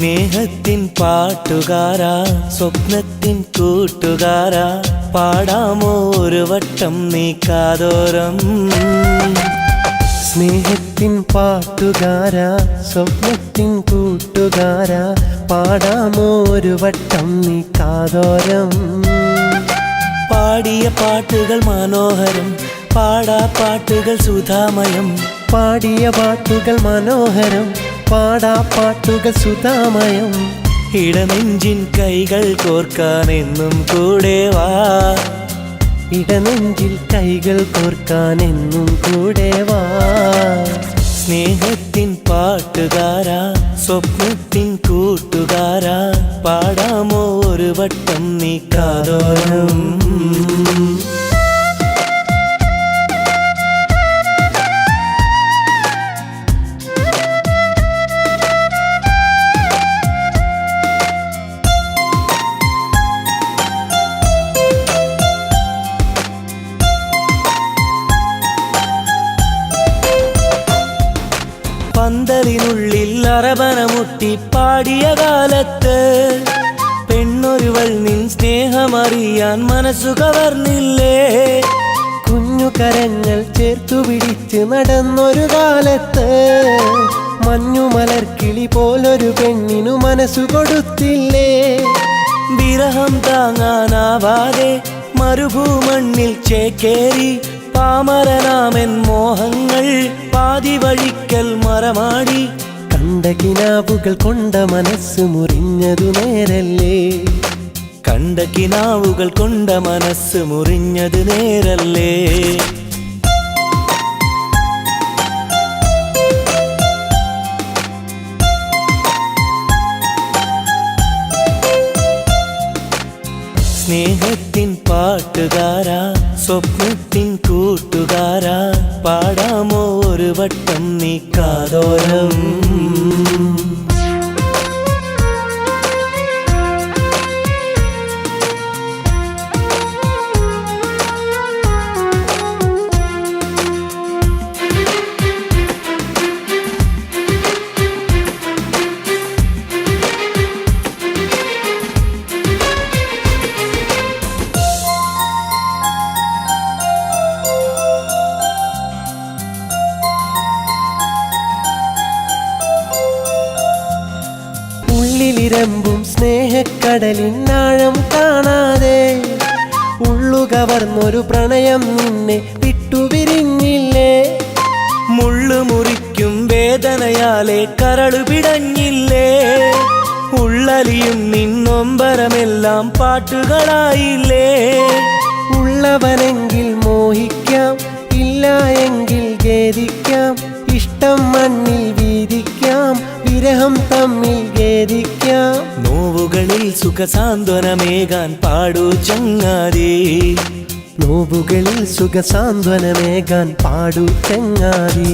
സ്നേഹത്തിൻ പാട്ടുകാരാ സ്വപ്നത്തിൻ കൂട്ടുകാരാ പാടാമോ ഒരു വട്ടം നീ കാതോരം സ്നേഹത്തിൻ പാട്ടുകാരാ സ്വപ്നത്തിൻ കൂട്ടുകാരാ പാടാമോ ഒരു വട്ടം നീ കാതോരം പാടിയ പാട്ടുകൾ മനോഹരം പാടാ പാട്ടുകൾ സുധാമയം. പാടിയ പാട്ടുകൾ മനോഹരം പാടാ പാട്ടുകൾ സുതാമയം. ഇടനെഞ്ചിൻ കൈകൾ കോർക്കാൻ എന്നും കൂടെ വാ. ഇടനെഞ്ചിൽ കൈകൾ കോർക്കാൻ എന്നും കൂടെ വാ. സ്നേഹത്തിൻ പാട്ടുകാരാ സ്വപ്നത്തിൻ കൂട്ടുകാരാ. പാടാമോ ഒരു വട്ടം നീ പന്തലിനുള്ളിൽ അറബനമുട്ടി പാടിയ കാലത്ത് പെണ്ണൊരുവൾ നിൻ സ്നേഹമറിയാൻ മനസ്സു കവർന്നില്ലേ? കുഞ്ഞു കരങ്ങൾ ചേർത്തു പിടിച്ച് നടന്നൊരു കാലത്ത് മഞ്ഞുമലർക്കിളി പോലൊരു പെണ്ണിനു മനസ്സു കൊടുത്തില്ലേ? വിരഹം താങ്ങാനാവാതെ മരുഭൂമണ്ണിൽ ചേക്കേറി പാമരനാമൻ മോഹങ്ങൾ പാതി വഴിക്കൽ മറമാടി കണ്ട കിനാവുകൾ കൊണ്ട മനസ്സ് മുറിഞ്ഞതു നേരല്ലേ? കണ്ട കിനാവുകൾ കൊണ്ട മനസ്സ് മുറിഞ്ഞതു നേരല്ലേ? സ്നേഹത്തിൻ പാട്ടുകാരാ സ്വപ്നത്തിൻ കൂട്ടുകാരാ. പാടാമോ ഒരു വട്ടം നീ കാതോരം? സ്നേഹക്കടലിനാഴം കാണാതെ ഉള്ളുകവർന്നൊരു പ്രണയം നിന്നെ വിട്ടുപിരിഞ്ഞില്ലേ? മുള്ളു മുറിക്കും വേദനയാലെ കരളു പിടഞ്ഞില്ലേ? ഉള്ളലിയും നിന്നൊമ്പരമെല്ലാം പാട്ടുകളായില്ലേ? വിരഹം തമ്മിൽ ഖേദിക്കാം. നോവുകളിൽ സുഖസാന്ത്വനമേകാൻ പാടൂ ചങ്ങാതി. നോവുകളിൽ സുഖസാന്ത്വനമേകാൻ പാടു ചങ്ങാതി.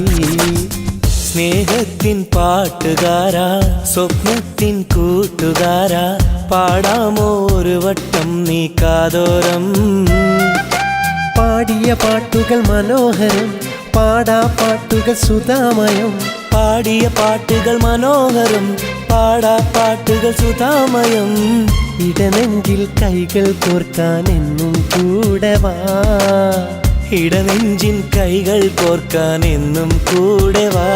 സ്നേഹത്തിൻ പാട്ടുകാരാ സ്വപ്നത്തിൻ കൂട്ടുകാരാ പാടാമോ ഒരു വട്ടം നീ കാതോരം പാടിയ പാട്ടുകൾ മനോഹരം പാടാ പാട്ടുകൾ സുതാമയം. പാടിയ പാട്ടുകൾ മനോഹരം പാടാ പാട്ടുകൾ സുധാമയം. ഇടനെഞ്ചിൽ കൈകൾ കോർക്കാൻ എന്നും കൂടെ വാ. ഇടനെഞ്ചിൻ കൈകൾ കോർക്കാൻ എന്നും കൂടെ വാ.